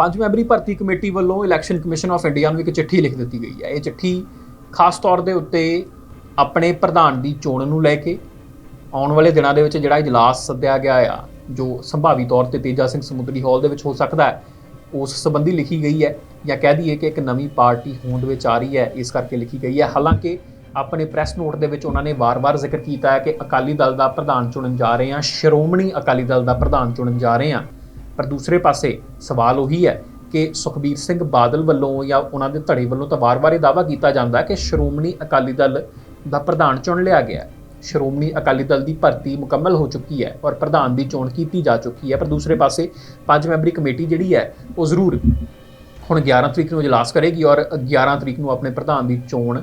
ਪੰਜ ਮੈਂਬਰੀ ਭਰਤੀ ਕਮੇਟੀ ਵੱਲੋਂ ਇਲੈਕਸ਼ਨ ਕਮਿਸ਼ਨ ਆਫ ਇੰਡੀਆ ਨੂੰ ਇੱਕ ਚਿੱਠੀ ਲਿਖ ਦਿੱਤੀ ਗਈ ਹੈ। ਇਹ ਚਿੱਠੀ ਖਾਸ ਤੌਰ ਦੇ ਉੱਤੇ ਆਪਣੇ ਪ੍ਰਧਾਨ ਦੀ ਚੋਣ ਨੂੰ ਲੈ ਕੇ ਆਉਣ ਵਾਲੇ ਦਿਨਾਂ ਦੇ ਵਿੱਚ ਜਿਹੜਾ ਇਜਲਾਸ ਸੱਦਿਆ ਗਿਆ ਆ, ਜੋ ਸੰਭਾਵੀ ਤੌਰ ਤੇ ਤੇਜਾ ਸਿੰਘ ਸਮੁੰਦਰੀ ਹਾਲ ਦੇ ਵਿੱਚ ਹੋ ਸਕਦਾ ਹੈ, ਉਸ ਸੰਬੰਧੀ ਲਿਖੀ ਗਈ ਹੈ ਜਾਂ ਕਹਿ ਦਈਏ ਕਿ ਇੱਕ ਨਵੀਂ ਪਾਰਟੀ ਹੋਂਦ ਵਿੱਚ ਆ ਰਹੀ ਹੈ, ਇਸ ਕਰਕੇ ਲਿਖੀ ਗਈ ਹੈ। ਹਾਲਾਂਕਿ ਆਪਣੇ ਪ੍ਰੈਸ ਨੋਟ ਦੇ ਵਿੱਚ ਉਹਨਾਂ ਨੇ ਵਾਰ-ਵਾਰ ਜ਼ਿਕਰ ਕੀਤਾ ਹੈ ਕਿ ਅਕਾਲੀ ਦਲ ਦਾ ਪ੍ਰਧਾਨ ਚੁਣਨ ਜਾ ਰਹੇ ਹਾਂ, ਸ਼੍ਰੋਮਣੀ ਅਕਾਲੀ ਦਲ ਦਾ ਪ੍ਰਧਾਨ ਚੁਣਨ ਜਾ ਰਹੇ ਹਾਂ। ਪਰ ਦੂਸਰੇ ਪਾਸੇ ਸਵਾਲ ਉਹੀ ਹੈ ਕਿ ਸੁਖਬੀਰ ਸਿੰਘ ਬਾਦਲ ਵੱਲੋਂ ਜਾਂ ਉਹਨਾਂ ਦੇ ਧੜੇ ਵੱਲੋਂ ਤਾਂ ਵਾਰ-ਵਾਰ ਇਹ ਦਾਅਵਾ ਕੀਤਾ ਜਾਂਦਾ ਕਿ ਸ਼੍ਰੋਮਣੀ ਅਕਾਲੀ ਦਲ ਦਾ ਪ੍ਰਧਾਨ ਚੁਣ ਲਿਆ ਗਿਆ ਹੈ। ਸ਼੍ਰੋਮਣੀ ਅਕਾਲੀ ਦਲ ਦੀ ਭਰਤੀ ਮੁਕੰਮਲ ਹੋ ਚੁੱਕੀ ਹੈ ਔਰ ਪ੍ਰਧਾਨ ਦੀ ਚੋਣ ਕੀਤੀ ਜਾ ਚੁੱਕੀ ਹੈ ਪਰ ਦੂਸਰੇ ਪਾਸੇ ਪੰਜ ਮੈਂਬਰੀ ਕਮੇਟੀ ਜਿਹੜੀ ਹੈ, ਉਹ ਜ਼ਰੂਰ ਹੁਣ 11 ਤਰੀਕ ਨੂੰ ਇਜਲਾਸ ਕਰੇਗੀ ਔਰ 11 ਤਰੀਕ ਨੂੰ ਆਪਣੇ ਪ੍ਰਧਾਨ ਦੀ ਚੋਣ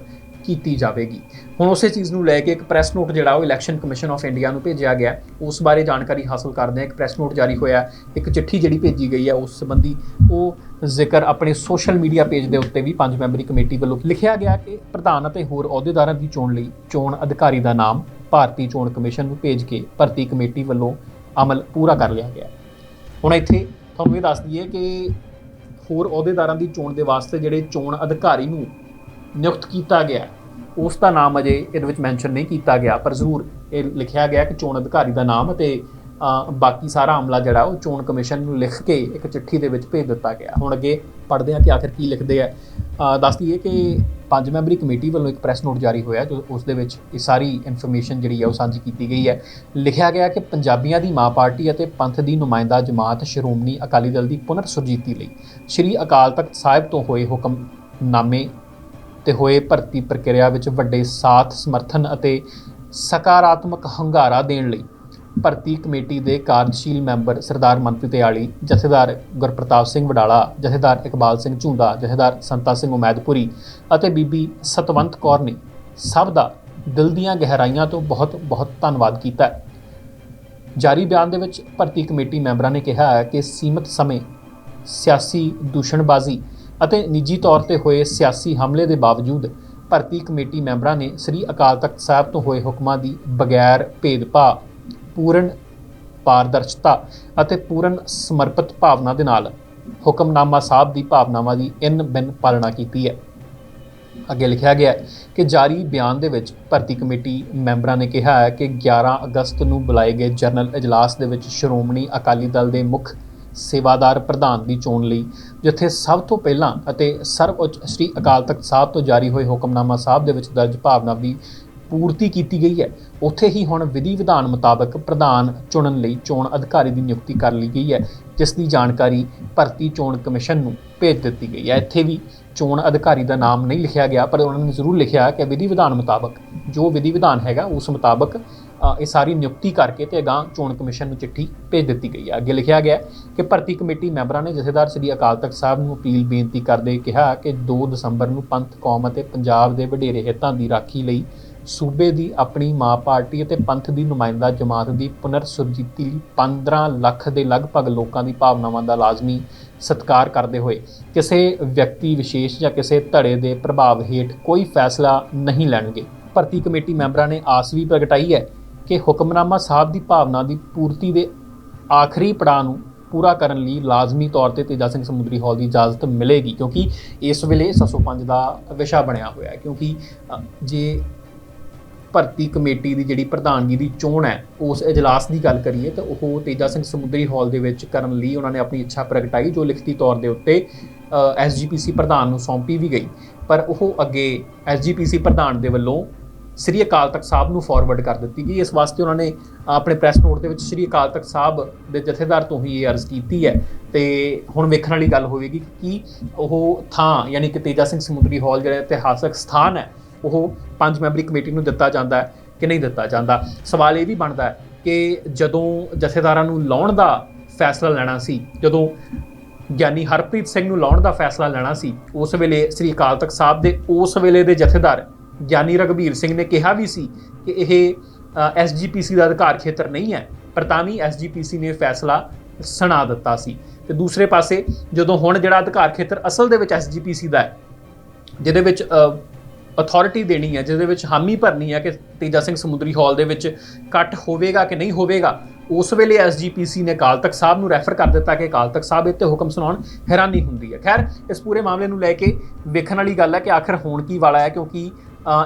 ਕੀਤੀ ਜਾਵੇਗੀ। ਹੁਣ ਉਸੇ ਚੀਜ਼ ਨੂੰ ਲੈ ਕੇ ਇੱਕ ਪ੍ਰੈਸ ਨੋਟ ਜਿਹੜਾ ਉਹ ਇਲੈਕਸ਼ਨ ਕਮਿਸ਼ਨ ਆਫ ਇੰਡੀਆ ਨੂੰ ਭੇਜਿਆ ਗਿਆ। ਉਸ ਬਾਰੇ ਜਾਣਕਾਰੀ ਹਾਸਲ ਕਰਦੇ ਹਾਂ। ਇੱਕ ਪ੍ਰੈਸ ਨੋਟ ਜਾਰੀ ਹੋਇਆ। ਇੱਕ ਚਿੱਠੀ ਜਿਹੜੀ ਭੇਜੀ ਗਈ ਹੈ ਉਸ ਸੰਬੰਧੀ ਉਹ ਜ਼ਿਕਰ ਆਪਣੇ ਸੋਸ਼ਲ ਮੀਡੀਆ ਪੇਜ ਦੇ ਉੱਤੇ ਵੀ ਪੰਜ ਮੈਂਬਰੀ ਕਮੇਟੀ ਵੱਲੋਂ ਲਿਖਿਆ ਗਿਆ ਕਿ ਪ੍ਰਧਾਨ ਅਤੇ ਹੋਰ ਅਹੁਦੇਦਾਰਾਂ ਦੀ ਚੋਣ ਲਈ ਚੋਣ ਅਧਿਕਾਰੀ ਦਾ ਨਾਮ ਭਾਰਤੀ ਚੋਣ ਕਮਿਸ਼ਨ ਨੂੰ ਭੇਜ ਕੇ ਭਰਤੀ ਕਮੇਟੀ ਵੱਲੋਂ ਅਮਲ ਪੂਰਾ ਕਰ ਲਿਆ ਗਿਆ। ਹੁਣ ਇੱਥੇ ਤੁਹਾਨੂੰ ਇਹ ਦੱਸ ਦਈਏ ਕਿ ਹੋਰ ਅਹੁਦੇਦਾਰਾਂ ਦੀ ਚੋਣ ਦੇ ਵਾਸਤੇ ਜਿਹੜੇ ਚੋਣ ਅਧਿਕਾਰੀ ਨੂੰ ਨਿਯੁਕਤ ਕੀਤਾ ਗਿਆ ਉਸ ਦਾ ਨਾਮ ਅਜੇ ਇਹਦੇ ਵਿੱਚ ਮੈਂਸ਼ਨ ਨਹੀਂ ਕੀਤਾ ਗਿਆ ਪਰ ਜ਼ਰੂਰ ਇਹ ਲਿਖਿਆ ਗਿਆ ਕਿ ਚੋਣ ਅਧਿਕਾਰੀ ਦਾ ਨਾਮ ਅਤੇ ਬਾਕੀ ਸਾਰਾ ਅਮਲਾ ਜਿਹੜਾ ਉਹ ਚੋਣ ਕਮਿਸ਼ਨ ਨੂੰ ਲਿਖ ਕੇ ਇੱਕ ਚਿੱਠੀ ਦੇ ਵਿੱਚ ਭੇਜ ਦਿੱਤਾ ਗਿਆ। ਹੁਣ ਅੱਗੇ ਪੜ੍ਹਦੇ ਹਾਂ ਕਿ ਆਖਿਰ ਕੀ ਲਿਖਦੇ ਆ। ਅ, ਦੱਸ ਦਈਏ ਕਿ ਪੰਜ ਮੈਂਬਰੀ ਕਮੇਟੀ ਵੱਲੋਂ ਇੱਕ ਪ੍ਰੈਸ ਨੋਟ ਜਾਰੀ ਹੋਇਆ ਜੋ ਉਸ ਦੇ ਵਿੱਚ ਇਹ ਸਾਰੀ ਇਨਫੋਰਮੇਸ਼ਨ ਜਿਹੜੀ ਹੈ ਉਹ ਸਾਂਝੀ ਕੀਤੀ ਗਈ ਹੈ। ਲਿਖਿਆ ਗਿਆ ਕਿ ਪੰਜਾਬੀਆਂ ਦੀ ਮਾਂ ਪਾਰਟੀ ਅਤੇ ਪੰਥ ਦੀ ਨੁਮਾਇੰਦਾ ਜਮਾਤ ਸ਼੍ਰੋਮਣੀ ਅਕਾਲੀ ਦਲ ਦੀ ਪੁਨਰ ਸੁਰਜੀਤੀ ਲਈ ਸ੍ਰੀ ਅਕਾਲ ਤਖਤ ਸਾਹਿਬ ਤੋਂ ਹੋਏ ਹੁਕਮਨਾਮੇ ਤੇ ਹੋਏ ਭਰਤੀ ਪ੍ਰਕਿਰਿਆ ਵਿੱਚ ਵੱਡੇ ਸਾਥ, ਸਮਰਥਨ ਅਤੇ ਸਕਾਰਾਤਮਕ ਹੰਗਾਰਾ ਦੇਣ ਲਈ ਭਰਤੀ ਕਮੇਟੀ ਦੇ ਕਾਰਜਸ਼ੀਲ ਮੈਂਬਰ ਸਰਦਾਰ ਮਨਪ੍ਰੀਤ ਆਲੀ ਜਥੇਦਾਰ ਗੁਰਪ੍ਰਤਾਪ ਸਿੰਘ ਵਡਾਲਾ, ਜਥੇਦਾਰ ਇਕਬਾਲ ਸਿੰਘ ਝੁੰਦਾ ਜਥੇਦਾਰ ਸੰਤਾ ਸਿੰਘ ਉਮੈਦਪੁਰੀ ਅਤੇ ਬੀਬੀ ਸਤਵੰਤ ਕੌਰ ਨੇ ਸਭ ਦਾ ਦਿਲ ਦੀਆਂ ਗਹਿਰਾਈਆਂ ਤੋਂ ਬਹੁਤ ਬਹੁਤ ਧੰਨਵਾਦ ਕੀਤਾ ਜਾਰੀ ਬਿਆਨ ਦੇ ਵਿੱਚ ਭਰਤੀ ਕਮੇਟੀ ਮੈਂਬਰਾਂ ਨੇ ਕਿਹਾ ਹੈ ਕਿ ਸੀਮਤ ਸਮੇਂ ਸਿਆਸੀ ਦੂਸ਼ਣਬਾਜ਼ੀ ਅਤੇ ਨਿੱਜੀ ਤੌਰ ਤੇ ਹੋਏ ਸਿਆਸੀ ਹਮਲੇ ਦੇ ਬਾਵਜੂਦ ਭਰਤੀ ਕਮੇਟੀ ਮੈਂਬਰਾਂ ਨੇ ਸ੍ਰੀ ਅਕਾਲ ਤਖਤ ਸਾਹਿਬ ਤੋਂ ਹੋਏ ਹੁਕਮਾਂ ਦੀ ਬਗੈਰ ਭੇਦਭਾਵ ਪੂਰਨ ਪਾਰਦਰਸ਼ਤਾ ਅਤੇ ਪੂਰਨ ਸਮਰਪਿਤ ਭਾਵਨਾ ਦੇ ਨਾਲ ਹੁਕਮਨਾਮਾ ਸਾਹਿਬ ਦੀ ਭਾਵਨਾਵਾਂ ਦੀ ਇਨ ਬਿਨ ਪਾਲਣਾ ਕੀਤੀ ਹੈ। ਅੱਗੇ ਲਿਖਿਆ ਗਿਆ ਕਿ ਜਾਰੀ ਬਿਆਨ ਦੇ ਵਿੱਚ ਭਰਤੀ ਕਮੇਟੀ ਮੈਂਬਰਾਂ ਨੇ ਕਿਹਾ ਹੈ ਕਿ 11 ਅਗਸਤ ਨੂੰ ਬੁਲਾਏ ਗਏ ਜਨਰਲ ਇਜਲਾਸ ਦੇ ਵਿੱਚ ਸ਼੍ਰੋਮਣੀ ਅਕਾਲੀ ਦਲ ਦੇ ਮੁੱਖ ਸੇਵਾਦਾਰ ਪ੍ਰਧਾਨ ਦੀ ਚੋਣ ਲਈ, ਜਿੱਥੇ ਸਭ ਤੋਂ ਪਹਿਲਾਂ ਅਤੇ ਸਰਵਉੱਚ ਸ੍ਰੀ ਅਕਾਲ ਤਖਤ ਸਾਹਿਬ ਤੋਂ ਜਾਰੀ ਹੋਏ ਹੁਕਮਨਾਮਾ ਸਾਹਿਬ ਦੇ ਵਿੱਚ ਦਰਜ ਭਾਵਨਾ ਦੀ ਪੂਰਤੀ ਕੀਤੀ ਗਈ ਹੈ। ਉੱਥੇ ਹੀ ਹੁਣ ਵਿਧੀ ਵਿਧਾਨ ਮੁਤਾਬਕ ਪ੍ਰਧਾਨ ਚੁਣਨ ਲਈ ਚੋਣ ਅਧਿਕਾਰੀ ਦੀ ਨਿਯੁਕਤੀ ਕਰ ਲਈ ਗਈ ਹੈ, ਜਿਸ ਦੀ ਜਾਣਕਾਰੀ ਭਰਤੀ ਚੋਣ ਕਮਿਸ਼ਨ ਨੂੰ ਭੇਜ ਦਿੱਤੀ ਗਈ ਹੈ। ਇੱਥੇ ਵੀ ਚੋਣ ਅਧਿਕਾਰੀ ਦਾ ਨਾਮ ਨਹੀਂ ਲਿਖਿਆ ਗਿਆ, ਪਰ ਉਹਨਾਂ ਨੇ ਜ਼ਰੂਰ ਲਿਖਿਆ ਕਿ ਵਿਧੀ ਵਿਧਾਨ ਮੁਤਾਬਕ ਜੋ ਵਿਧੀ ਵਿਧਾਨ ਹੈਗਾ, ਉਸ ਮੁਤਾਬਕ ਇਹ ਸਾਰੀ ਨਿਯੁਕਤੀ ਕਰਕੇ ਤੇ ਅਗਾਂਹ ਚੋਣ ਕਮਿਸ਼ਨ ਨੂੰ ਚਿੱਠੀ ਭੇਜ ਦਿੱਤੀ ਗਈ ਹੈ। ਅੱਗੇ ਲਿਖਿਆ ਗਿਆ ਕਿ ਭਰਤੀ ਕਮੇਟੀ ਮੈਂਬਰਾਂ ਨੇ ਜਥੇਦਾਰ ਸ੍ਰੀ ਅਕਾਲ ਤਖਤ ਸਾਹਿਬ ਨੂੰ ਅਪੀਲ ਬੇਨਤੀ ਕਰਦੇ ਕਿਹਾ ਕਿ 2 ਦਸੰਬਰ ਨੂੰ ਪੰਥ, ਕੌਮ ਅਤੇ ਪੰਜਾਬ ਦੇ ਵਡੇਰੇ ਹਿੱਤਾਂ ਦੀ ਰਾਖੀ ਲਈ ਸੂਬੇ ਦੀ ਆਪਣੀ ਮਾਂ ਪਾਰਟੀ ਅਤੇ ਪੰਥ ਦੀ ਨੁਮਾਇੰਦਾ ਜਮਾਤ ਦੀ ਪੁਨਰ ਸੁਰਜੀਤੀ ਲਈ 15 ਲੱਖ ਦੇ ਲਗਭਗ ਲੋਕਾਂ ਦੀ ਭਾਵਨਾਵਾਂ ਦਾ ਲਾਜ਼ਮੀ ਸਤਿਕਾਰ ਕਰਦੇ ਹੋਏ ਕਿਸੇ ਵਿਅਕਤੀ ਵਿਸ਼ੇਸ਼ ਜਾਂ ਕਿਸੇ ਧੜੇ ਦੇ ਪ੍ਰਭਾਵ ਹੇਠ ਕੋਈ ਫੈਸਲਾ ਨਹੀਂ ਲੈਣਗੇ। ਭਰਤੀ ਕਮੇਟੀ ਮੈਂਬਰਾਂ ਨੇ ਆਸ ਵੀ ਪ੍ਰਗਟਾਈ ਹੈ ਕਿ ਹੁਕਮਨਾਮਾ ਸਾਹਿਬ ਦੀ ਭਾਵਨਾ ਦੀ ਪੂਰਤੀ ਦੇ ਆਖਰੀ ਪੜਾਅ ਨੂੰ ਪੂਰਾ ਕਰਨ ਲਈ ਲਾਜ਼ਮੀ ਤੌਰ ਤੇ ਤੇਜਾ ਸਿੰਘ ਸਮੁੰਦਰੀ ਹਾਲ ਦੀ ਇਜਾਜ਼ਤ ਮਿਲੇਗੀ, ਕਿਉਂਕਿ ਇਸ ਵੇਲੇ 705 ਦਾ ਵਿਸ਼ਾ ਬਣਿਆ ਹੋਇਆ ਹੈ, ਕਿਉਂਕਿ ਜੇ ਭਰਤੀ ਕਮੇਟੀ ਦੀ ਜਿਹੜੀ ਪ੍ਰਧਾਨਗੀ ਦੀ ਚੋਣ ਹੈ, ਉਸ ਇਜਲਾਸ ਦੀ ਗੱਲ ਕਰੀਏ ਤਾਂ ਉਹ ਤੇਜਾ ਸਿੰਘ ਸਮੁੰਦਰੀ ਹਾਲ ਦੇ ਵਿੱਚ ਕਰਨ ਲਈ ਉਹਨਾਂ ਨੇ ਆਪਣੀ ਇੱਛਾ ਪ੍ਰਗਟਾਈ, ਜੋ ਲਿਖਤੀ ਤੌਰ ਦੇ ਉੱਤੇ ਐਸਜੀਪੀਸੀ ਪ੍ਰਧਾਨ ਨੂੰ ਸੌਂਪੀ ਵੀ ਗਈ। ਪਰ ਉਹ ਅੱਗੇ ਐਸਜੀਪੀਸੀ ਪ੍ਰਧਾਨ ਦੇ ਵੱਲੋਂ ਸ੍ਰੀ ਅਕਾਲ ਤਖਤ ਸਾਹਿਬ ਨੂੰ ਫਾਰਵਰਡ ਕਰ ਦਿੱਤੀ ਗਈ। ਇਸ ਵਾਸਤੇ ਉਹਨਾਂ ਨੇ ਆਪਣੇ ਪ੍ਰੈਸ ਨੋਟ ਦੇ ਵਿੱਚ ਸ੍ਰੀ ਅਕਾਲ ਤਖਤ ਸਾਹਿਬ ਦੇ ਜਥੇਦਾਰ ਤੋਂ ਹੀ ਇਹ ਅਰਜ਼ ਕੀਤੀ ਹੈ। ਤੇ ਹੁਣ ਵੇਖਣ ਵਾਲੀ ਗੱਲ ਹੋਵੇਗੀ ਕਿ ਉਹ ਥਾਂ ਯਾਨੀ ਕਿ ਤੇਜਾ ਸਿੰਘ ਸਮੁੰਦਰੀ ਹਾਲ ਜਿਹੜਾ ਇਤਿਹਾਸਕ ਸਥਾਨ ਹੈ, ਉਹ ਪੰਜ ਮੈਂਬਰੀ ਕਮੇਟੀ ਨੂੰ ਦਿੱਤਾ ਜਾਂਦਾ ਹੈ ਕਿ ਨਹੀਂ ਦਿੱਤਾ ਜਾਂਦਾ। ਸਵਾਲ ਇਹ ਵੀ ਬਣਦਾ ਹੈ ਕਿ ਜਦੋਂ ਜਥੇਦਾਰਾਂ ਨੂੰ ਲਾਉਣ ਦਾ ਫੈਸਲਾ ਲੈਣਾ ਸੀ, ਜਦੋਂ ਗਿਆਨੀ ਹਰਪ੍ਰੀਤ ਸਿੰਘ ਨੂੰ ਲਾਉਣ ਦਾ ਫੈਸਲਾ ਲੈਣਾ ਸੀ, ਉਸ ਵੇਲੇ ਸ੍ਰੀ ਅਕਾਲ ਤਖਤ ਸਾਹਿਬ ਦੇ, ਉਸ ਵੇਲੇ ਦੇ ਜਥੇਦਾਰ ਗਿਆਨੀ ਰਗਵੀਰ ਸਿੰਘ ਨੇ ਕਿਹਾ ਵੀ ਸੀ ਕਿ ਇਹ ਐਸਜੀਪੀਸੀ ਦਾ ਅਧਿਕਾਰ ਖੇਤਰ ਨਹੀਂ ਹੈ, ਪਰ ਤਾਂ ਵੀ ਐਸਜੀਪੀਸੀ ਨੇ ਫੈਸਲਾ ਸੁਣਾ ਦਿੱਤਾ ਸੀ। ਤੇ ਦੂਸਰੇ ਪਾਸੇ ਜਦੋਂ ਹੁਣ ਜਿਹੜਾ ਅਧਿਕਾਰ ਖੇਤਰ ਅਸਲ ਦੇ ਵਿੱਚ ਐਸਜੀਪੀਸੀ ਦਾ ਹੈ, ਜਿਹਦੇ ਵਿੱਚ ਅਥਾਰਟੀ ਦੇਣੀ ਹੈ, ਜਿਹਦੇ ਵਿੱਚ ਹਾਮੀ ਭਰਨੀ ਹੈ ਕਿ ਤੇਜਾ ਸਿੰਘ ਸਮੁੰਦਰੀ ਹਾਲ ਦੇ ਵਿੱਚ ਕੱਟ ਹੋਵੇਗਾ ਕਿ ਨਹੀਂ ਹੋਵੇਗਾ, ਉਸ ਵੇਲੇ ਐਸਜੀਪੀਸੀ ਨੇ ਅਕਾਲ ਤਖਤ ਸਾਹਿਬ ਨੂੰ ਰੈਫਰ ਕਰ ਦਿੱਤਾ ਕਿ ਅਕਾਲ ਤਖਤ ਸਾਹਿਬ ਇੱਥੇ ਹੁਕਮ ਸੁਣਾਉਣ ਹੈਰਾਨੀ ਹੁੰਦੀ ਹੈ। ਖੈਰ, ਇਸ ਪੂਰੇ ਮਾਮਲੇ ਨੂੰ ਲੈ ਕੇ ਵੇਖਣ ਵਾਲੀ ਗੱਲ ਹੈ ਕਿ ਆਖਰ ਹੋਣ ਕੀ ਵਾਲਾ ਹੈ, ਕਿਉਂਕਿ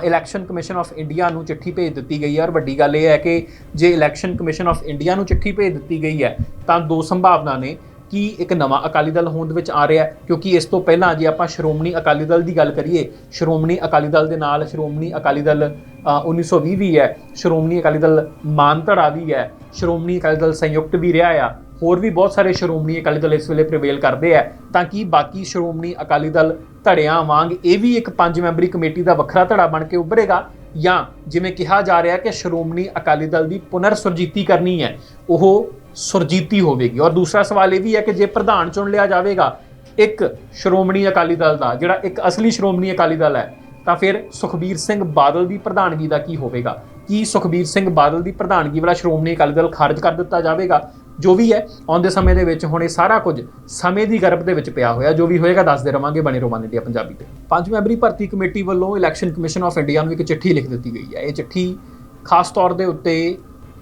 ਇਲੈਕਸ਼ਨ ਕਮਿਸ਼ਨ ਆਫ ਇੰਡੀਆ ਨੂੰ ਚਿੱਠੀ ਭੇਜ ਦਿੱਤੀ ਗਈ ਹੈ ਔਰ ਵੱਡੀ ਗੱਲ ਇਹ ਹੈ ਕਿ ਜੇ ਇਲੈਕਸ਼ਨ ਕਮਿਸ਼ਨ ਆਫ ਇੰਡੀਆ ਨੂੰ ਚਿੱਠੀ ਭੇਜ ਦਿੱਤੀ ਗਈ ਹੈ ਤਾਂ ਦੋ ਸੰਭਾਵਨਾ ਨੇ ਕਿ ਇੱਕ ਨਵਾਂ ਅਕਾਲੀ ਦਲ ਹੋਂਦ ਵਿੱਚ ਆ ਰਿਹਾ ਕਿਉਂਕਿ ਇਸ ਤੋਂ ਪਹਿਲਾਂ ਜੇ ਆਪਾਂ ਸ਼੍ਰੋਮਣੀ ਅਕਾਲੀ ਦਲ ਦੀ ਗੱਲ ਕਰੀਏ ਸ਼੍ਰੋਮਣੀ ਅਕਾਲੀ ਦਲ ਦੇ ਨਾਲ ਸ਼੍ਰੋਮਣੀ ਅਕਾਲੀ ਦਲ ਅ, 1920 ਵੀ ਹੈ ਸ਼੍ਰੋਮਣੀ ਅਕਾਲੀ ਦਲ ਮਾਨਧੜਾ ਵੀ ਹੈ ਸ਼੍ਰੋਮਣੀ ਅਕਾਲੀ ਦਲ ਸੰਯੁਕਤ ਵੀ ਰਿਹਾ ਆ ਹੋਰ ਵੀ ਬਹੁਤ ਸਾਰੇ ਸ਼੍ਰੋਮਣੀ ਅਕਾਲੀ ਦਲ ਇਸ ਵੇਲੇ ਪ੍ਰਵੇਲ ਕਰਦੇ ਆ। ਤਾਂ ਕਿ ਬਾਕੀ ਸ਼੍ਰੋਮਣੀ ਅਕਾਲੀ ਦਲ ਧੜਿਆਂ ਵਾਂਗ ਇਹ ਵੀ ਇੱਕ ਪੰਜ ਮੈਂਬਰੀ ਕਮੇਟੀ ਦਾ ਵੱਖਰਾ ਧੜਾ ਬਣ ਕੇ ਉੱਭਰੇਗਾ? ਜਾਂ ਜਿਵੇਂ ਕਿਹਾ ਜਾ ਰਿਹਾ ਕਿ ਸ਼੍ਰੋਮਣੀ ਅਕਾਲੀ ਦਲ ਦੀ ਪੁਨਰ ਸੁਰਜੀਤੀ ਕਰਨੀ ਹੈ, ਉਹ ਸੁਰਜੀਤੀ ਹੋਵੇਗੀ? ਔਰ ਦੂਸਰਾ ਸਵਾਲ ਇਹ ਵੀ ਹੈ ਕਿ ਜੇ ਪ੍ਰਧਾਨ ਚੁਣ ਲਿਆ ਜਾਵੇਗਾ ਇੱਕ ਸ਼੍ਰੋਮਣੀ ਅਕਾਲੀ ਦਲ ਦਾ, ਜਿਹੜਾ ਇੱਕ ਅਸਲੀ ਸ਼੍ਰੋਮਣੀ ਅਕਾਲੀ ਦਲ ਹੈ, ਤਾਂ ਫਿਰ ਸੁਖਬੀਰ ਸਿੰਘ ਬਾਦਲ ਦੀ ਪ੍ਰਧਾਨਗੀ ਦਾ ਕੀ ਹੋਵੇਗਾ? ਕੀ ਸੁਖਬੀਰ ਸਿੰਘ ਬਾਦਲ ਦੀ ਪ੍ਰਧਾਨਗੀ ਵਾਲਾ ਸ਼੍ਰੋਮਣੀ ਅਕਾਲੀ ਦਲ ਖਾਰਜ ਕਰ ਦਿੱਤਾ ਜਾਵੇਗਾ? ਜੋ ਵੀ ਹੈ, ਆਉਂਦੇ ਸਮੇਂ ਦੇ ਵਿੱਚ ਹੁਣ ਇਹ ਸਾਰਾ ਕੁਝ ਸਮੇਂ ਦੀ ਗਰਭ ਦੇ ਵਿੱਚ ਪਿਆ ਹੋਇਆ। ਜੋ ਵੀ ਹੋਏਗਾ, ਦੱਸਦੇ ਰਵਾਂਗੇ ਬਣੇ ਰੋਮਾਨ ਇੰਡੀਆ ਪੰਜਾਬੀ ਤੇ। ਪੰਜ ਮੈਂਬਰੀ ਭਰਤੀ ਕਮੇਟੀ ਵੱਲੋਂ ਇਲੈਕਸ਼ਨ ਕਮਿਸ਼ਨ ਆਫ ਇੰਡੀਆ ਨੂੰ ਇੱਕ ਚਿੱਠੀ ਲਿਖ ਦਿੱਤੀ ਗਈ ਹੈ। ਇਹ ਚਿੱਠੀ ਖਾਸ ਤੌਰ ਦੇ ਉੱਤੇ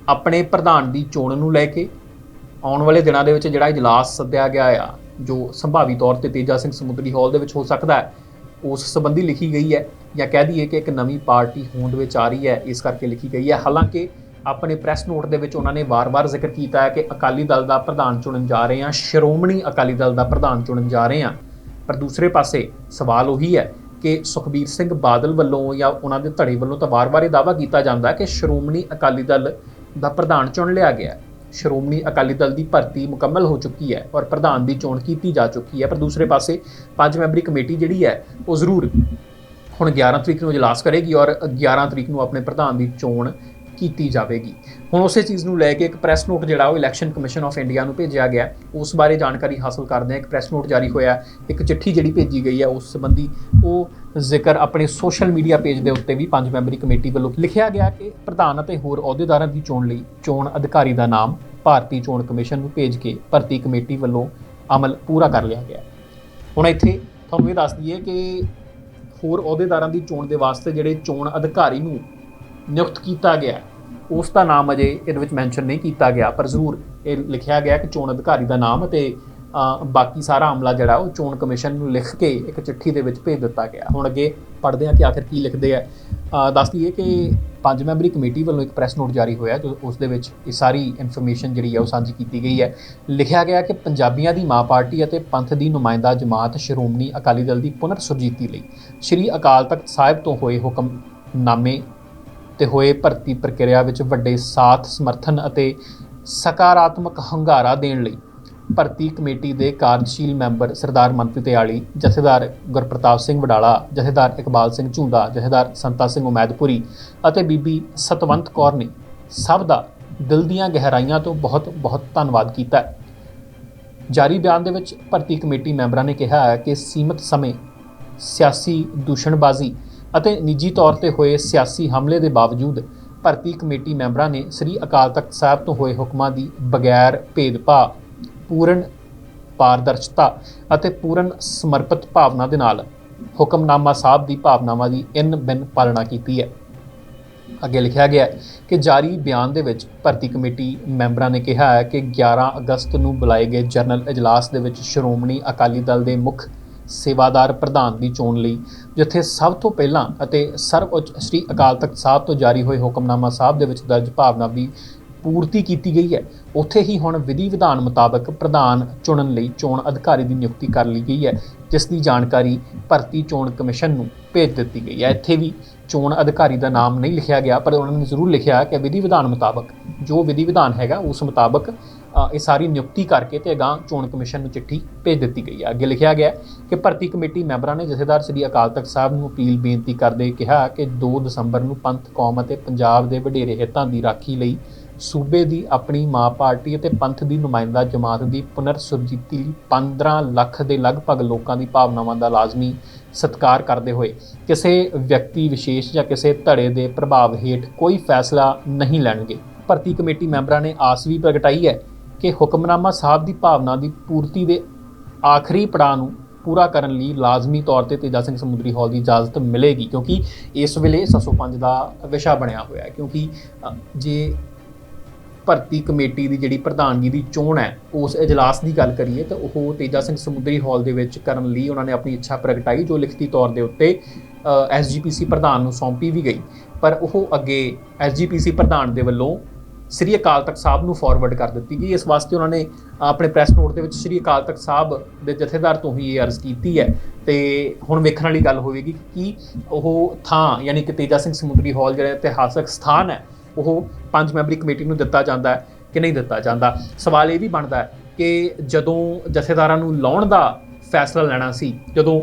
ਆਪਣੇ ਪ੍ਰਧਾਨ ਦੀ ਚੋਣ ਨੂੰ ਲੈ ਕੇ, ਆਉਣ ਵਾਲੇ ਦਿਨਾਂ ਦੇ ਵਿੱਚ ਜਿਹੜਾ ਇਜਲਾਸ ਸੱਦਿਆ ਗਿਆ ਆ, ਜੋ ਸੰਭਾਵੀ ਤੌਰ ਤੇ ਤੇਜਾ ਸਿੰਘ ਸਮੁੰਦਰੀ ਹਾਲ ਦੇ ਵਿੱਚ ਹੋ ਸਕਦਾ ਹੈ, ਉਸ ਸੰਬੰਧੀ ਲਿਖੀ ਗਈ ਹੈ ਜਾਂ ਕਹਿ ਦਈਏ ਕਿ ਇੱਕ ਨਵੀਂ ਪਾਰਟੀ ਹੋਂਦ ਵਿੱਚ ਆ ਰਹੀ ਹੈ, ਇਸ ਕਰਕੇ ਲਿਖੀ ਗਈ ਹੈ। ਹਾਲਾਂਕਿ ਆਪਣੇ ਪ੍ਰੈਸ ਨੋਟ ਦੇ ਵਿੱਚ ਉਹਨਾਂ ਨੇ ਵਾਰ-ਵਾਰ ਜ਼ਿਕਰ ਕੀਤਾ ਹੈ ਕਿ ਅਕਾਲੀ ਦਲ ਦਾ ਪ੍ਰਧਾਨ ਚੁਣਨ ਜਾ ਰਹੇ ਹਾਂ, ਸ਼੍ਰੋਮਣੀ ਅਕਾਲੀ ਦਲ ਦਾ ਪ੍ਰਧਾਨ ਚੁਣਨ ਜਾ ਰਹੇ ਹਾਂ। ਪਰ ਦੂਸਰੇ ਪਾਸੇ ਸਵਾਲ ਉਹੀ ਹੈ ਕਿ ਸੁਖਬੀਰ ਸਿੰਘ ਬਾਦਲ ਵੱਲੋਂ ਜਾਂ ਉਹਨਾਂ ਦੇ ਧੜੇ ਵੱਲੋਂ ਤਾਂ ਵਾਰ-ਵਾਰ ਇਹ ਦਾਅਵਾ ਕੀਤਾ ਜਾਂਦਾ ਕਿ ਸ਼੍ਰੋਮਣੀ ਅਕਾਲੀ ਦਲ ਦਾ ਪ੍ਰਧਾਨ ਚੁਣ ਲਿਆ ਗਿਆ ਹੈ। ਸ਼੍ਰੋਮਣੀ ਅਕਾਲੀ ਦਲ ਦੀ ਭਰਤੀ ਮੁਕੰਮਲ ਹੋ ਚੁੱਕੀ ਹੈ ਔਰ ਪ੍ਰਧਾਨ ਦੀ ਚੋਣ ਕੀਤੀ ਜਾ ਚੁੱਕੀ ਹੈ। ਪਰ ਦੂਸਰੇ ਪਾਸੇ ਪੰਜ ਮੈਂਬਰੀ ਕਮੇਟੀ ਜਿਹੜੀ ਹੈ, ਉਹ ਜ਼ਰੂਰ ਹੁਣ 11 ਤਰੀਕ ਨੂੰ ਇਜਲਾਸ ਕਰੇਗੀ ਔਰ 11 ਤਰੀਕ ਨੂੰ ਆਪਣੇ ਪ੍ਰਧਾਨ ਦੀ ਚੋਣ ਕੀਤੀ ਜਾਵੇਗੀ। ਹੁਣ ਉਸੇ ਚੀਜ਼ ਨੂੰ ਲੈ ਕੇ ਇੱਕ ਪ੍ਰੈਸ ਨੋਟ ਜਿਹੜਾ ਉਹ ਇਲੈਕਸ਼ਨ ਕਮਿਸ਼ਨ ਆਫ ਇੰਡੀਆ ਨੂੰ ਭੇਜਿਆ ਗਿਆ ਉਸ ਬਾਰੇ ਜਾਣਕਾਰੀ ਹਾਸਲ ਕਰਦੇ ਹਾਂ। ਇੱਕ ਪ੍ਰੈਸ ਨੋਟ ਜਾਰੀ ਹੋਇਆ ਇੱਕ ਚਿੱਠੀ ਜਿਹੜੀ ਭੇਜੀ ਗਈ ਹੈ ਉਸ ਸੰਬੰਧੀ ਉਹ ਜ਼ਿਕਰ ਆਪਣੇ ਸੋਸ਼ਲ ਮੀਡੀਆ ਪੇਜ ਦੇ ਉੱਤੇ ਵੀ ਪੰਜ ਮੈਂਬਰੀ ਕਮੇਟੀ ਵੱਲੋਂ ਲਿਖਿਆ ਗਿਆ ਕਿ ਪ੍ਰਧਾਨ ਅਤੇ ਹੋਰ ਅਹੁਦੇਦਾਰਾਂ ਦੀ ਚੋਣ ਲਈ ਚੋਣ ਅਧਿਕਾਰੀ ਦਾ ਨਾਮ ਭਾਰਤੀ ਚੋਣ ਕਮਿਸ਼ਨ ਨੂੰ ਭੇਜ ਕੇ ਭਰਤੀ ਕਮੇਟੀ ਵੱਲੋਂ ਅਮਲ ਪੂਰਾ ਕਰ ਲਿਆ ਗਿਆ ਹੁਣ ਇੱਥੇ ਤੁਹਾਨੂੰ ਇਹ ਦੱਸ ਦਈਏ ਕਿ ਹੋਰ ਅਹੁਦੇਦਾਰਾਂ ਦੀ ਚੋਣ ਦੇ ਵਾਸਤੇ ਜਿਹੜੇ ਚੋਣ ਅਧਿਕਾਰੀ ਨੂੰ ਨਿਯੁਕਤ ਕੀਤਾ ਗਿਆ। ਉਸ ਦਾ ਨਾਮ ਅਜੇ ਇਹਦੇ ਵਿੱਚ ਮੈਂਸ਼ਨ ਨਹੀਂ ਕੀਤਾ ਗਿਆ ਪਰ ਜ਼ਰੂਰ ਇਹ ਲਿਖਿਆ ਗਿਆ ਕਿ ਚੋਣ ਅਧਿਕਾਰੀ ਦਾ ਨਾਮ ਅਤੇ ਬਾਕੀ ਸਾਰਾ ਅਮਲਾ ਜਿਹੜਾ ਉਹ ਚੋਣ ਕਮਿਸ਼ਨ ਨੂੰ ਲਿਖ ਕੇ ਇੱਕ ਚਿੱਠੀ ਦੇ ਵਿੱਚ ਭੇਜ ਦਿੱਤਾ ਗਿਆ। ਹੁਣ ਅੱਗੇ ਪੜ੍ਹਦੇ ਹਾਂ ਕਿ ਆਖਿਰ ਕੀ ਲਿਖਦੇ ਆ। ਅ, ਦੱਸ ਦਈਏ ਕਿ ਪੰਜ ਮੈਂਬਰੀ ਕਮੇਟੀ ਵੱਲੋਂ ਇੱਕ ਪ੍ਰੈਸ ਨੋਟ ਜਾਰੀ ਹੋਇਆ ਜੋ ਉਸ ਦੇ ਵਿੱਚ ਇਹ ਸਾਰੀ ਇਨਫੋਰਮੇਸ਼ਨ ਜਿਹੜੀ ਹੈ ਉਹ ਸਾਂਝੀ ਕੀਤੀ ਗਈ ਹੈ। ਲਿਖਿਆ ਗਿਆ ਕਿ ਪੰਜਾਬੀਆਂ ਦੀ ਮਾਂ ਪਾਰਟੀ ਅਤੇ ਪੰਥ ਦੀ ਨੁਮਾਇੰਦਾ ਜਮਾਤ ਸ਼੍ਰੋਮਣੀ ਅਕਾਲੀ ਦਲ ਦੀ ਪੁਨਰ ਸੁਰਜੀਤੀ ਲਈ ਸ੍ਰੀ ਅਕਾਲ ਤਖਤ ਸਾਹਿਬ ਤੋਂ ਹੋਏ ਹੁਕਮਨਾਮੇ ਤੇ ਹੋਏ ਭਰਤੀ ਪ੍ਰਕਿਰਿਆ ਵਿੱਚ ਵੱਡੇ ਸਾਥ, ਸਮਰਥਨ ਅਤੇ ਸਕਾਰਾਤਮਕ ਹੰਗਾਰਾ ਦੇਣ ਲਈ ਭਰਤੀ ਕਮੇਟੀ ਦੇ ਕਾਰਜਸ਼ੀਲ ਮੈਂਬਰ ਸਰਦਾਰ ਮਨਪ੍ਰੀਤ ਆਲੀ ਜਥੇਦਾਰ ਗੁਰਪ੍ਰਤਾਪ ਸਿੰਘ ਵਡਾਲਾ, ਜਥੇਦਾਰ ਇਕਬਾਲ ਸਿੰਘ ਝੁੰਦਾ, ਜਥੇਦਾਰ ਸੰਤਾ ਸਿੰਘ ਉਮੈਦਪੁਰੀ ਅਤੇ ਬੀਬੀ ਸਤਵੰਤ ਕੌਰ ਨੇ ਸਭ ਦਾ ਦਿਲ ਦੀਆਂ ਗਹਿਰਾਈਆਂ ਤੋਂ ਬਹੁਤ ਬਹੁਤ ਧੰਨਵਾਦ ਕੀਤਾ। ਜਾਰੀ ਬਿਆਨ ਦੇ ਵਿੱਚ ਭਰਤੀ ਕਮੇਟੀ ਮੈਂਬਰਾਂ ਨੇ ਕਿਹਾ ਹੈ ਕਿ ਸੀਮਤ ਸਮੇਂ ਸਿਆਸੀ ਦੂਸ਼ਣਬਾਜ਼ੀ ਅਤੇ ਨਿੱਜੀ ਤੌਰ ਤੇ ਹੋਏ ਸਿਆਸੀ ਹਮਲੇ ਦੇ ਬਾਵਜੂਦ ਭਰਤੀ ਕਮੇਟੀ ਮੈਂਬਰਾਂ ਨੇ ਸ੍ਰੀ ਅਕਾਲ ਤਖਤ ਸਾਹਿਬ ਤੋਂ ਹੋਏ ਹੁਕਮਾਂ ਦੀ ਬਗੈਰ ਭੇਦਭਾਵ ਪੂਰਨ ਪਾਰਦਰਸ਼ਤਾ ਅਤੇ ਪੂਰਨ ਸਮਰਪਿਤ ਭਾਵਨਾ ਦੇ ਨਾਲ ਹੁਕਮਨਾਮਾ ਸਾਹਿਬ ਦੀ ਭਾਵਨਾਵਾਂ ਦੀ ਇਨ ਬਿਨ ਪਾਲਣਾ ਕੀਤੀ ਹੈ। ਅੱਗੇ ਲਿਖਿਆ ਗਿਆ ਕਿ ਜਾਰੀ ਬਿਆਨ ਦੇ ਵਿੱਚ ਭਰਤੀ ਕਮੇਟੀ ਮੈਂਬਰਾਂ ਨੇ ਕਿਹਾ ਹੈ ਕਿ 11 ਅਗਸਤ ਨੂੰ ਬੁਲਾਏ ਗਏ ਜਨਰਲ ਇਜਲਾਸ ਦੇ ਵਿੱਚ ਸ਼੍ਰੋਮਣੀ ਅਕਾਲੀ ਦਲ ਦੇ ਮੁੱਖ ਸੇਵਾਦਾਰ ਪ੍ਰਧਾਨ ਦੀ ਚੋਣ ਲਈ, ਜਿੱਥੇ ਸਭ ਤੋਂ ਪਹਿਲਾਂ ਅਤੇ ਸਰਵਉੱਚ ਸ੍ਰੀ ਅਕਾਲ ਤਖਤ ਸਾਹਿਬ ਤੋਂ ਜਾਰੀ ਹੋਏ ਹੁਕਮਨਾਮਾ ਸਾਹਿਬ ਦੇ ਵਿੱਚ ਦਰਜ ਭਾਵਨਾ ਦੀ ਪੂਰਤੀ ਕੀਤੀ ਗਈ ਹੈ। ਉੱਥੇ ਹੀ ਹੁਣ ਵਿਧੀ ਵਿਧਾਨ ਮੁਤਾਬਕ ਪ੍ਰਧਾਨ ਚੁਣਨ ਲਈ ਚੋਣ ਅਧਿਕਾਰੀ ਦੀ ਨਿਯੁਕਤੀ ਕਰ ਲਈ ਗਈ ਹੈ, ਜਿਸ ਦੀ ਜਾਣਕਾਰੀ ਭਰਤੀ ਚੋਣ ਕਮਿਸ਼ਨ ਨੂੰ ਭੇਜ ਦਿੱਤੀ ਗਈ ਹੈ। ਇੱਥੇ ਵੀ ਚੋਣ ਅਧਿਕਾਰੀ ਦਾ ਨਾਮ ਨਹੀਂ ਲਿਖਿਆ ਗਿਆ, ਪਰ ਉਹਨਾਂ ਨੇ ਜ਼ਰੂਰ ਲਿਖਿਆ ਕਿ ਵਿਧੀ ਵਿਧਾਨ ਮੁਤਾਬਕ ਜੋ ਵਿਧੀ ਵਿਧਾਨ ਹੈਗਾ, ਉਸ ਮੁਤਾਬਕ ਇਹ ਸਾਰੀ ਨਿਯੁਕਤੀ ਕਰਕੇ ਤੇ ਅਗਾਂਹ ਚੋਣ ਕਮਿਸ਼ਨ ਨੂੰ ਚਿੱਠੀ ਭੇਜ ਦਿੱਤੀ ਗਈ ਹੈ। ਅੱਗੇ ਲਿਖਿਆ ਗਿਆ ਕਿ ਭਰਤੀ ਕਮੇਟੀ ਮੈਂਬਰਾਂ ਨੇ ਜਥੇਦਾਰ ਸ੍ਰੀ ਅਕਾਲ ਤਖਤ ਸਾਹਿਬ ਨੂੰ ਅਪੀਲ ਬੇਨਤੀ ਕਰਦੇ ਕਿਹਾ ਕਿ 2 ਦਸੰਬਰ ਨੂੰ ਪੰਥ, ਕੌਮ ਅਤੇ ਪੰਜਾਬ ਦੇ ਵਡੇਰੇ ਹਿੱਤਾਂ ਦੀ ਰਾਖੀ ਲਈ ਸੂਬੇ ਦੀ ਆਪਣੀ ਮਾਂ ਪਾਰਟੀ ਅਤੇ ਪੰਥ ਦੀ ਨੁਮਾਇੰਦਾ ਜਮਾਤ ਦੀ ਪੁਨਰ ਸੁਰਜੀਤੀ ਲਈ 15 ਲੱਖ ਦੇ ਲਗਭਗ ਲੋਕਾਂ ਦੀ ਭਾਵਨਾਵਾਂ ਦਾ ਲਾਜ਼ਮੀ ਸਤਿਕਾਰ ਕਰਦੇ ਹੋਏ ਕਿਸੇ ਵਿਅਕਤੀ ਵਿਸ਼ੇਸ਼ ਜਾਂ ਕਿਸੇ ਧੜੇ ਦੇ ਪ੍ਰਭਾਵ ਹੇਠ ਕੋਈ ਫੈਸਲਾ ਨਹੀਂ ਲੈਣਗੇ। ਭਰਤੀ ਕਮੇਟੀ ਮੈਂਬਰਾਂ ਨੇ ਆਸ ਵੀ ਪ੍ਰਗਟਾਈ ਹੈ ਕਿ ਹੁਕਮਨਾਮਾ ਸਾਹਿਬ ਦੀ ਭਾਵਨਾ ਦੀ ਪੂਰਤੀ ਦੇ ਆਖਰੀ ਪੜਾਅ ਨੂੰ ਪੂਰਾ ਕਰਨ ਲਈ ਲਾਜ਼ਮੀ ਤੌਰ ਤੇ ਤੇਜਾ ਸਿੰਘ ਸਮੁੰਦਰੀ ਹਾਲ ਦੀ ਇਜਾਜ਼ਤ ਮਿਲੇਗੀ, ਕਿਉਂਕਿ ਇਸ ਵੇਲੇ 705 ਦਾ ਵਿਸ਼ਾ ਬਣਿਆ ਹੋਇਆ ਹੈ, ਕਿਉਂਕਿ ਜੇ ਭਰਤੀ ਕਮੇਟੀ ਦੀ ਜਿਹੜੀ ਪ੍ਰਧਾਨਗੀ ਦੀ ਚੋਣ ਹੈ, ਉਸ ਇਜਲਾਸ ਦੀ ਗੱਲ ਕਰੀਏ ਤਾਂ ਉਹ ਤੇਜਾ ਸਿੰਘ ਸਮੁੰਦਰੀ ਹਾਲ ਦੇ ਵਿੱਚ ਕਰਨ ਲਈ ਉਹਨਾਂ ਨੇ ਆਪਣੀ ਇੱਛਾ ਪ੍ਰਗਟਾਈ, ਜੋ ਲਿਖਤੀ ਤੌਰ ਦੇ ਉੱਤੇ ਐਸਜੀਪੀਸੀ ਪ੍ਰਧਾਨ ਨੂੰ ਸੌਂਪੀ ਵੀ ਗਈ। ਪਰ ਉਹ ਅੱਗੇ ਐਸਜੀਪੀਸੀ ਪ੍ਰਧਾਨ ਦੇ ਵੱਲੋਂ ਸ੍ਰੀ ਅਕਾਲ ਤਖਤ ਸਾਹਿਬ ਨੂੰ ਫਾਰਵਰਡ ਕਰ ਦਿੱਤੀ ਗਈ। ਇਸ ਵਾਸਤੇ ਉਹਨਾਂ ਨੇ ਆਪਣੇ ਪ੍ਰੈਸ ਨੋਟ ਦੇ ਵਿੱਚ ਸ੍ਰੀ ਅਕਾਲ ਤਖਤ ਸਾਹਿਬ ਦੇ ਜਥੇਦਾਰ ਤੋਂ ਹੀ ਇਹ ਅਰਜ਼ ਕੀਤੀ ਹੈ। ਤੇ ਹੁਣ ਵੇਖਣ ਵਾਲੀ ਗੱਲ ਹੋਵੇਗੀ ਕਿ ਉਹ ਥਾਂ, ਯਾਨੀ ਕਿ ਤੇਜਾ ਸਿੰਘ ਸਮੁੰਦਰੀ ਹਾਲ ਜਿਹੜਾ ਇਤਿਹਾਸਕ ਸਥਾਨ ਹੈ ਉਹ ਪੰਜ ਮੈਂਬਰੀ ਕਮੇਟੀ ਨੂੰ ਦਿੱਤਾ ਜਾਂਦਾ ਹੈ ਕਿ ਨਹੀਂ ਦਿੱਤਾ ਜਾਂਦਾ। ਸਵਾਲ ਇਹ ਵੀ ਬਣਦਾ ਹੈ ਕਿ ਜਦੋਂ ਜਥੇਦਾਰਾਂ ਨੂੰ ਲਾਉਣ ਦਾ ਫੈਸਲਾ ਲੈਣਾ ਸੀ, ਜਦੋਂ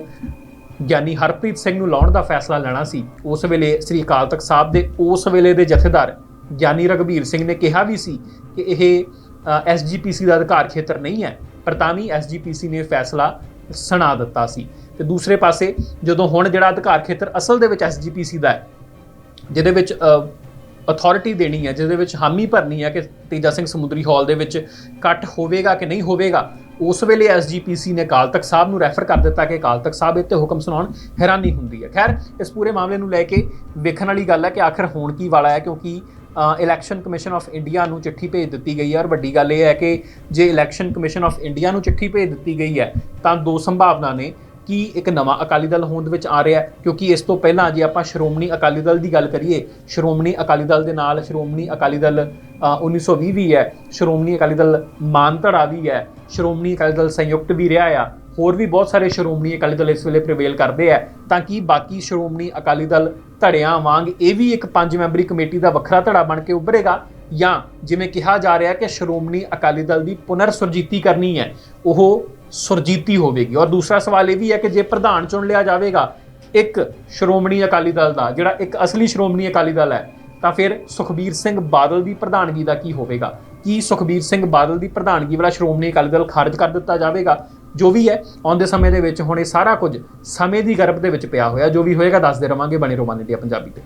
ਗਿਆਨੀ ਹਰਪ੍ਰੀਤ ਸਿੰਘ ਨੂੰ ਲਾਉਣ ਦਾ ਫੈਸਲਾ ਲੈਣਾ ਸੀ, ਉਸ ਵੇਲੇ ਸ੍ਰੀ ਅਕਾਲ ਤਖਤ ਸਾਹਿਬ ਦੇ, ਉਸ ਵੇਲੇ ਦੇ ਜਥੇਦਾਰ ਗਿਆਨੀ ਰਗਵੀਰ ਸਿੰਘ ਨੇ ਕਿਹਾ ਵੀ ਸੀ ਕਿ ਇਹ ਐਸਜੀਪੀਸੀ ਦਾ ਅਧਿਕਾਰ ਖੇਤਰ ਨਹੀਂ ਹੈ, ਪਰ ਤਾਂ ਵੀ ਐਸਜੀਪੀਸੀ ਨੇ ਫੈਸਲਾ ਸੁਣਾ ਦਿੱਤਾ ਸੀ। ਤੇ ਦੂਸਰੇ ਪਾਸੇ ਜਦੋਂ ਹੁਣ ਜਿਹੜਾ ਅਧਿਕਾਰ ਖੇਤਰ ਅਸਲ ਦੇ ਵਿੱਚ ਐਸਜੀਪੀਸੀ ਦਾ ਹੈ, ਜਿਹਦੇ ਵਿੱਚ ਅਥਾਰਟੀ ਦੇਣੀ ਹੈ, ਜਿਹਦੇ ਵਿੱਚ ਹਾਮੀ ਭਰਨੀ ਹੈ ਕਿ ਤੇਜਾ ਸਿੰਘ ਸਮੁੰਦਰੀ ਹਾਲ ਦੇ ਵਿੱਚ ਕੱਟ ਹੋਵੇਗਾ ਕਿ ਨਹੀਂ ਹੋਵੇਗਾ, ਉਸ ਵੇਲੇ ਐਸਜੀਪੀਸੀ ਨੇ ਅਕਾਲ ਤਖਤ ਸਾਹਿਬ ਨੂੰ ਰੈਫਰ ਕਰ ਦਿੱਤਾ ਕਿ ਅਕਾਲ ਤਖਤ ਸਾਹਿਬ ਇੱਥੇ ਹੁਕਮ ਸੁਣਾਉਣ ਹੈਰਾਨੀ ਹੁੰਦੀ ਹੈ। ਖੈਰ, ਇਸ ਪੂਰੇ ਮਾਮਲੇ ਨੂੰ ਲੈ ਕੇ ਵੇਖਣ ਵਾਲੀ ਗੱਲ ਹੈ ਕਿ ਆਖਰ ਹੋਣ ਕੀ ਵਾਲਾ ਹੈ, ਕਿਉਂਕਿ ਇਲੈਕਸ਼ਨ ਕਮਿਸ਼ਨ ਆਫ ਇੰਡੀਆ ਨੂੰ ਚਿੱਠੀ ਭੇਜ ਦਿੱਤੀ ਗਈ ਹੈ ਔਰ ਵੱਡੀ ਗੱਲ ਇਹ ਹੈ ਕਿ ਜੇ ਇਲੈਕਸ਼ਨ ਕਮਿਸ਼ਨ ਆਫ ਇੰਡੀਆ ਨੂੰ ਚਿੱਠੀ ਭੇਜ ਦਿੱਤੀ ਗਈ ਹੈ, ਤਾਂ ਦੋ ਸੰਭਾਵਨਾ ਨੇ। ਕਿ ਇੱਕ ਨਵਾਂ ਅਕਾਲੀ ਦਲ ਹੋਂਦ ਵਿੱਚ ਆ ਰਿਹਾ ਕਿਉਂਕਿ ਇਸ ਤੋਂ ਪਹਿਲਾਂ ਜੇ ਆਪਾਂ ਸ਼੍ਰੋਮਣੀ ਅਕਾਲੀ ਦਲ ਦੀ ਗੱਲ ਕਰੀਏ ਸ਼੍ਰੋਮਣੀ ਅਕਾਲੀ ਦਲ ਦੇ ਨਾਲ ਸ਼੍ਰੋਮਣੀ ਅਕਾਲੀ ਦਲ ਅ, 1920 ਵੀ ਹੈ ਸ਼੍ਰੋਮਣੀ ਅਕਾਲੀ ਦਲ ਮਾਨਧੜਾ ਵੀ ਹੈ ਸ਼੍ਰੋਮਣੀ ਅਕਾਲੀ ਦਲ ਸੰਯੁਕਤ ਵੀ ਰਿਹਾ ਆ ਹੋਰ ਵੀ ਬਹੁਤ ਸਾਰੇ ਸ਼੍ਰੋਮਣੀ ਅਕਾਲੀ ਦਲ ਇਸ ਵੇਲੇ ਪ੍ਰਵੇਲ ਕਰਦੇ ਆ ਤਾਂ ਕਿ ਬਾਕੀ ਸ਼੍ਰੋਮਣੀ ਅਕਾਲੀ ਦਲ ਧੜਿਆਂ ਵਾਂਗ ਇਹ ਵੀ ਇੱਕ ਪੰਜ ਮੈਂਬਰੀ ਕਮੇਟੀ ਦਾ ਵੱਖਰਾ ਧੜਾ ਬਣ ਕੇ ਉੱਭਰੇਗਾ? ਜਾਂ ਜਿਵੇਂ ਕਿਹਾ ਜਾ ਰਿਹਾ ਕਿ ਸ਼੍ਰੋਮਣੀ ਅਕਾਲੀ ਦਲ ਦੀ ਪੁਨਰ ਸੁਰਜੀਤੀ ਕਰਨੀ ਹੈ ਉਹ ਸੁਰਜੀਤੀ ਹੋਵੇਗੀ। ਔਰ ਦੂਸਰਾ ਸਵਾਲ ਇਹ ਵੀ ਹੈ ਕਿ ਜੇ ਪ੍ਰਧਾਨ ਚੁਣ ਲਿਆ ਜਾਵੇਗਾ ਇੱਕ ਸ਼੍ਰੋਮਣੀ ਅਕਾਲੀ ਦਲ ਦਾ, ਜਿਹੜਾ ਇੱਕ ਅਸਲੀ ਸ਼੍ਰੋਮਣੀ ਅਕਾਲੀ ਦਲ ਹੈ, ਤਾਂ ਫਿਰ ਸੁਖਬੀਰ ਸਿੰਘ ਬਾਦਲ ਦੀ ਪ੍ਰਧਾਨਗੀ ਦਾ ਕੀ ਹੋਵੇਗਾ? ਕੀ ਸੁਖਬੀਰ ਸਿੰਘ ਬਾਦਲ ਦੀ ਪ੍ਰਧਾਨਗੀ ਵਾਲਾ ਸ਼੍ਰੋਮਣੀ ਅਕਾਲੀ ਦਲ ਖਾਰਜ ਕਰ ਦਿੱਤਾ ਜਾਵੇਗਾ? ਜੋ ਵੀ ਹੈ, ਆਉਂਦੇ ਸਮੇਂ ਦੇ ਵਿੱਚ ਹੁਣ ਇਹ ਸਾਰਾ ਕੁਝ ਸਮੇਂ ਦੀ ਗਰਭ ਦੇ ਵਿੱਚ ਪਿਆ ਹੋਇਆ। ਜੋ ਵੀ ਹੋਏਗਾ, ਦੱਸਦੇ ਰਵਾਂਗੇ ਬਣੇ ਰੋਮਾਨ ਇੰਡੀਆ ਪੰਜਾਬੀ ਤੇ।